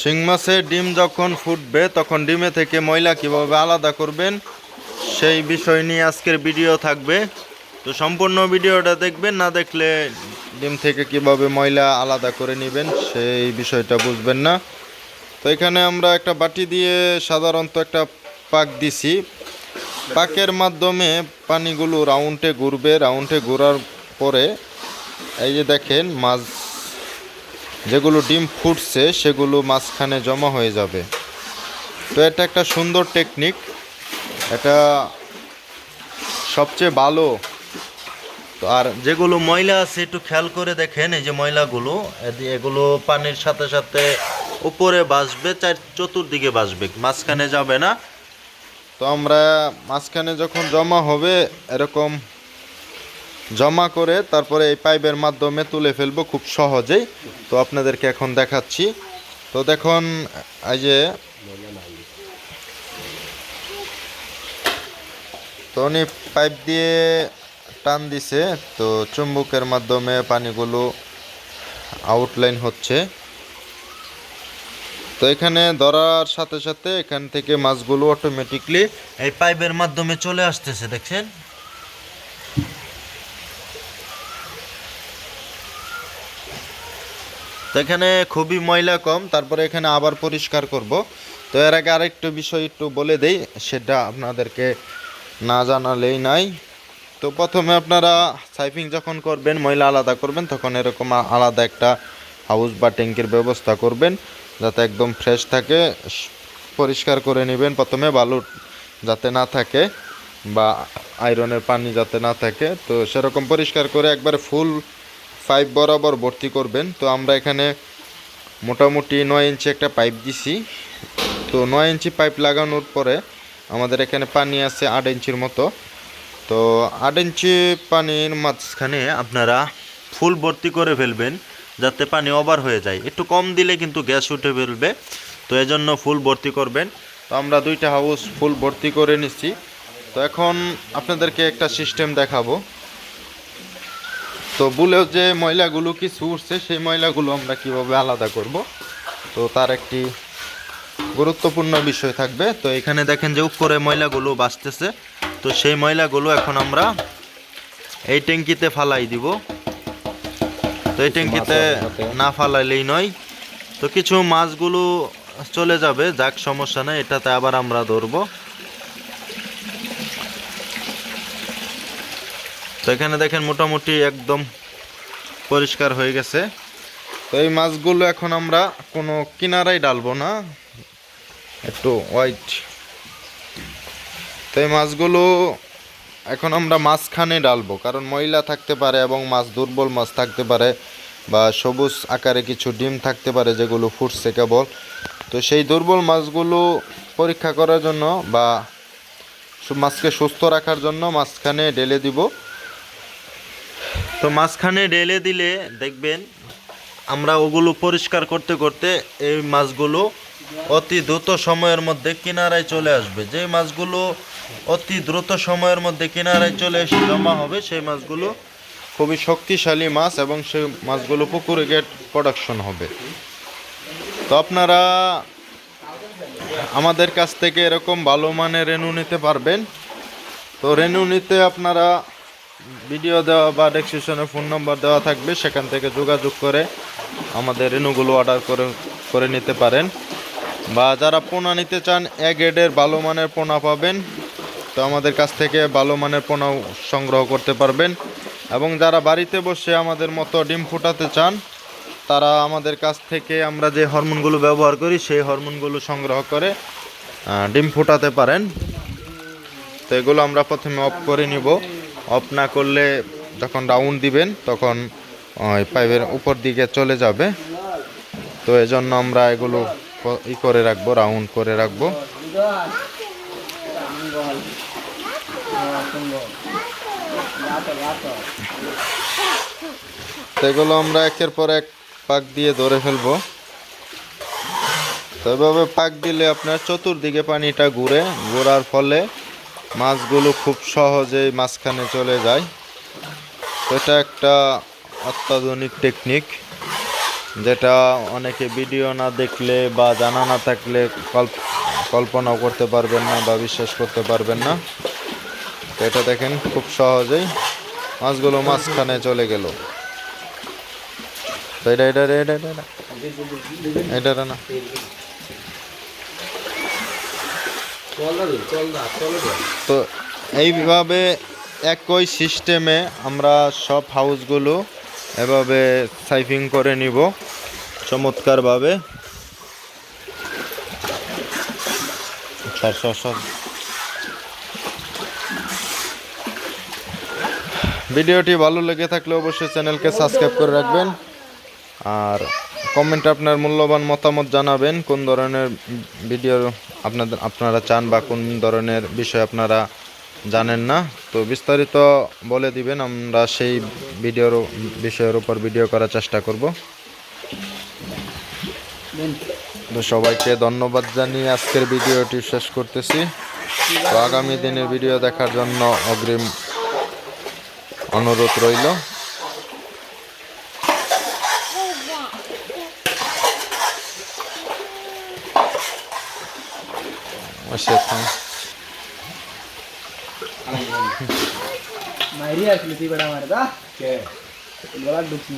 শিং মাছের ডিম যখন ফুটবে, তখন ডিমে থেকে ময়লা কীভাবে আলাদা করবেন, সেই বিষয় নিয়ে আজকের ভিডিও থাকবে। তো সম্পূর্ণ ভিডিওটা দেখবেন, না দেখলে ডিম থেকে কীভাবে ময়লা আলাদা করে নেবেন, সেই বিষয়টা বুঝবেন না। তো এখানে আমরা একটা বাটি দিয়ে সাধারণত একটা পাক দিছি। পাকের মাধ্যমে পানিগুলো রাউন্ডে ঘুরবে, রাউন্ডে ঘোরার পরে এই যে দেখেন, মাছ যেগুলো ডিম ফুটছে, সেগুলো মাঝখানে জমা হয়ে যাবে। তো এটা একটা সুন্দর টেকনিক এটা সবচেয়ে ভালো। তো আর যেগুলো ময়লা আছে, একটু খেয়াল করে দেখেন, এই যে ময়লাগুলো এগুলো পানির সাথে সাথে উপরে বাসবে চার, চতুর্দিকে বাসবে মাঝখানে যাবে না। তো আমরা মাঝখানে যখন জমা হবে, এরকম জমা করে তারপরে এই পাইপের মাধ্যমে তুলে ফেলব খুব সহজেই। তো আপনাদেরকে এখন দেখাচ্ছি। তো দেখুন, এই যে তো উনি পাইপ দিয়ে টান দিছে, তো চুম্বকের মাধ্যমে পানিগুলো আউটলাইন হচ্ছে। তো এখানে ধরার সাথে সাথে এখান থেকে মাছগুলো অটোমেটিকলি এই পাইপের মাধ্যমে চলে আসতেছে, দেখছেন? তো এখানে খুবই ময়লা কম, তারপরে এখানে আবার পরিষ্কার করব। তো এর আগে আরেকটু বিষয় একটু বলে দেই, সেটা আপনাদেরকে না জানালেই নাই। তো প্রথমে আপনারা সাইফিং যখন করবেন, ময়লা আলাদা করবেন, তখন এরকম আলাদা একটা হাউস বা ট্যাঙ্কির ব্যবস্থা করবেন, যাতে একদম ফ্রেশ থাকে পরিষ্কার করে নেবেন। প্রথমে বালু যাতে না থাকে বা আয়রনের পানি যাতে না থাকে, তো সেরকম পরিষ্কার করে একবারে ফুল পাইপ বরাবর ভর্তি করবেন। তো আমরা এখানে মোটামুটি নয় ইঞ্চি একটা পাইপ দিছি। তো নয় ইঞ্চি পাইপ লাগানোর পরে আমাদের এখানে পানি আছে আট ইঞ্চির মতো। তো আট ইঞ্চি পানির মাঝখানে আপনারা ফুল ভর্তি করে ফেলবেন যাতে পানি ওভার হয়ে যায়। একটু কম দিলে কিন্তু গ্যাস উঠে ফেলবে। তো এজন্য ফুল ভর্তি করবেন। তো আমরা দুইটা হাউস ফুল ভর্তি করে নিচ্ছি তো এখন আপনাদেরকে একটা সিস্টেম দেখাবো। তো বুলেও যে ময়লাগুলো কিছু উঠছে সেই ময়লাগুলো আমরা কীভাবে আলাদা করব? তো তার একটি গুরুত্বপূর্ণ বিষয় থাকবে। তো এখানে দেখেন যে উপরে ময়লাগুলো বাঁচতেছে। তো সেই ময়লাগুলো এখন আমরা এই ট্যাঙ্কিতে ফালাই দিব। তো এই ট্যাঙ্কিতে না ফালাইলেই নয়। তো কিছু মাছগুলো চলে যাবে যাক সমস্যা নেই এটাতে আবার আমরা ধরবো। তো এখানে দেখেন মোটামুটি একদম পরিষ্কার হয়ে গেছে। তো এই মাছগুলো এখন আমরা কোনো কিনারাই ডালবো না, একটু হোয়াইট তো এই মাছগুলো এখন আমরা মাঝখানে ডালবো, কারণ ময়লা থাকতে পারে এবং মাছ, দুর্বল মাছ থাকতে পারে বা সবুজ আকারে কিছু ডিম থাকতে পারে যেগুলো ফুটছে কেবল। তো সেই দুর্বল মাছগুলো পরীক্ষা করার জন্য বা মাছকে সুস্থ রাখার জন্য মাঝখানে ঢেলে দিব। তো মাঝখানে ঢেলে দিলে দেখবেন আমরা ওগুলো পরিষ্কার করতে করতে এই মাছগুলো অতি দ্রুত সময়ের মধ্যে কিনারায় চলে আসবে। যে মাছগুলো অতি দ্রুত সময়ের মধ্যে কিনারায় চলে এসে জমা হবে, সেই মাছগুলো খুবই শক্তিশালী মাছ এবং সেই মাছগুলো পুকুরে গেট প্রোডাকশন হবে। তো আপনারা আমাদের কাছ থেকে এরকম ভালো মানের রেনু নিতে পারবেন। তো রেনু নিতে আপনারা ভিডিও দেওয়া বা ডেসক্রিপশনে ফোন নম্বর দেওয়া থাকবে, সেখান থেকে যোগাযোগ করে আমাদের রেনুগুলো অর্ডার করে করে নিতে পারেন। বা যারা পোনা নিতে চান এ গ্রেডের ভালো মানের পোনা পাবেন, তো আমাদের কাছ থেকে ভালো মানের পোনাও সংগ্রহ করতে পারবেন। এবং যারা বাড়িতে বসে আমাদের মতো ডিম ফুটাতে চান, তারা আমাদের কাছ থেকে আমরা যে হরমোনগুলো ব্যবহার করি, সেই হরমোনগুলো সংগ্রহ করে ডিম ফুটাতে পারেন। তো এগুলো আমরা প্রথমে অফ করে নিব। অফ না করলে যখন রাউন্ড দিবেন, তখন ওই পাইপের উপর দিকে চলে যাবে। তো এজন্য আমরা এগুলো ই করে রাখব রাউন্ড করে রাখব। এগুলো আমরা একের পর এক পাক দিয়ে ধরে ফেলব। তো এভাবে পাক দিলে আপনার চতুর্দিকে পানিটা ঘুরে, ঘোরার ফলে মাছগুলো খুব সহজেই মাঝখানে চলে যায়। এটা একটা অত্যাধুনিক টেকনিক যেটা অনেকে ভিডিও না দেখলে বা জানা না থাকলে কল্প- কল্পনাও করতে পারবেন না বা বিশ্বাস করতে পারবেন না। এটা দেখেন, খুব সহজেই মাছগুলো মাঝখানে চলে গেল। এটা এটা এটা এটা এটা না। তো এইভাবে একই সিস্টেমে আমরা সব হাউসগুলো এভাবে সাইফিং করে নিব চমৎকারভাবে। ভিডিওটি ভালো লেগে থাকলে অবশ্যই চ্যানেলকে সাবস্ক্রাইব করে রাখবেন। আর কমেন্টে আপনার মূল্যবান মতামত জানাবেন, কোন ধরনের ভিডিও আপনাদের, আপনারা চান বা কোন ধরনের বিষয় আপনারা জানেন না। তো বিস্তারিত বলে দিবেন, আমরা সেই ভিডিওর বিষয়ের উপর ভিডিও করার চেষ্টা করব। তো সবাইকে ধন্যবাদ জানিয়ে আজকের ভিডিওটি শেষ করতেছি। তো আগামী দিনের ভিডিও দেখার জন্য অগ্রিম অনুরোধ রইল। अशोक मायरी असली ती बडा मारता बोला दुखी